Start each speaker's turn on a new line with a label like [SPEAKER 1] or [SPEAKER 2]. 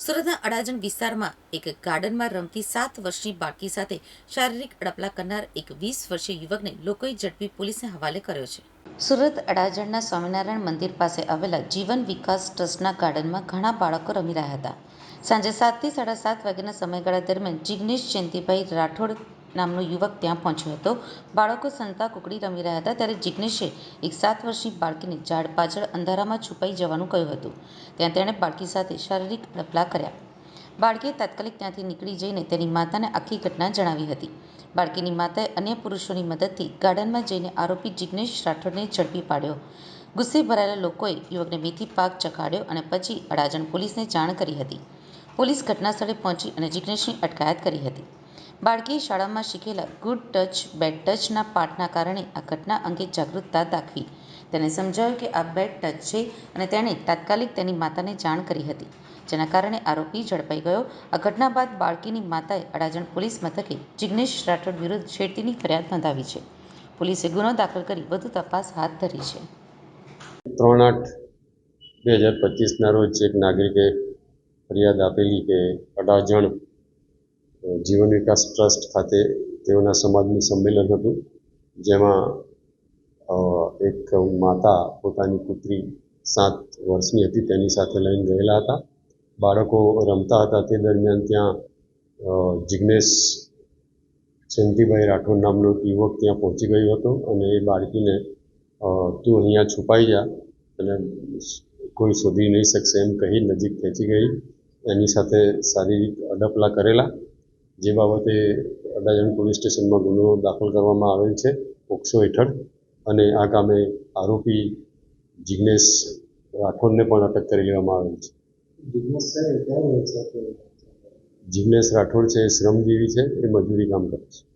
[SPEAKER 1] સુરતના અડાજણ વિસ્તારમાં એક ગાર્ડનમાં રમતી સાત વર્ષની બાળકી સાથે શારીરિક અડપલા કરનાર એક વીસ વર્ષીય યુવકને લોકોએ ઝડપી પોલીસને હવાલે કર્યો છે. સુરત અડાજણના સ્વામિનારાયણ મંદિર પાસે આવેલા જીવન વિકાસ ટ્રસ્ટના ગાર્ડનમાં ઘણા બાળકો રમી રહ્યા હતા. સાંજે સાતથી સાડા સાત વાગ્યાના સમયગાળા દરમિયાન જિગ્નેશ જયંતિભાઈ રાઠોડ નામનો યુવક ત્યાં પહોંચ્યો હતો. બાળકો સંતા કુકડી રમી રહ્યા હતા ત્યારે જિગ્નેશે એક સાત વર્ષની બાળકીને ઝાડ પાછળ અંધારામાં છુપાઈ જવાનું કહ્યું હતું. ત્યાં તેણે બાળકી સાથે શારીરિક અડપલા કર્યા. બાળકીએ તાત્કાલિક ત્યાંથી નીકળી જઈને તેની માતાને આખી ઘટના જણાવી હતી. બાળકીની માતાએ અન્ય પુરુષોની મદદથી ગાર્ડનમાં જઈને આરોપી જિગ્નેશ રાઠોડને ઝડપી પાડ્યો. ગુસ્સે ભરાયેલા લોકોએ યુવકને મેથી પાક ચખાડ્યો અને પછી અડાજણ પોલીસને જાણ કરી હતી. પોલીસ ઘટના સ્થળે પહોંચી અને જિગ્નેશની અટકાયત કરી હતી. બાળકીએ શાળામાં શીખેલા ગુડ ટચ બેડ ટચના પાઠના કારણે આ ઘટના અંગે જાગૃતતા દાખવી. તેને સમજાયું કે આ બેડ ટચ છે અને તેણે તાત્કાલિક તેની માતાને જાણ કરી હતી, જેના કારણે આરોપી ઝડપાઈ ગયો. આ ઘટના બાદ બાળકીની માતાએ અડાજણ પોલીસ મથકે જિગ્નેશ રાઠોડ વિરુદ્ધ છેડતીની ફરિયાદ નોંધાવી છે. પોલીસે ગુનો દાખલ કરી વધુ તપાસ હાથ ધરી છે.
[SPEAKER 2] ત્રણ આઠ બે હજાર પચીસના રોજ એક નાગરિકે ફરિયાદ આપેલી કે અડાજણ જીવન વિકાસ ટ્રસ્ટ ખાતે તેઓના સમાજનું સંમેલન હતું, જેમાં એક માતા પોતાની પુત્રી સાત વર્ષની હતી, તેની સાથે લઈને ગયેલા હતા. બાળકો રમતા હતા, તે દરમિયાન ત્યાં જિજ્ઞેશ જયંતિભાઈ રાઠોડ નામનો યુવક ત્યાં પહોંચી ગયો હતો અને એ બાળકીને તું અહીંયા છુપાઈ જા અને કોઈ શોધી નહીં શકશે એમ કહી નજીક ખેંચી ગઈ. એની સાથે શારીરિક અડપલા કરેલા જે બાબતે અડાજણ પોલીસ સ્ટેશનમાં ગુનો દાખલ કરવામાં આવેલ છે પોક્સો હેઠળ. અને આ કામે આરોપી જિગ્નેશ રાઠોડને પણ અટક કરી લેવામાં આવેલ છે. જિગ્નેશ રાઠોડ છે શ્રમજીવી છે એ મજૂરી કામ કરે છે.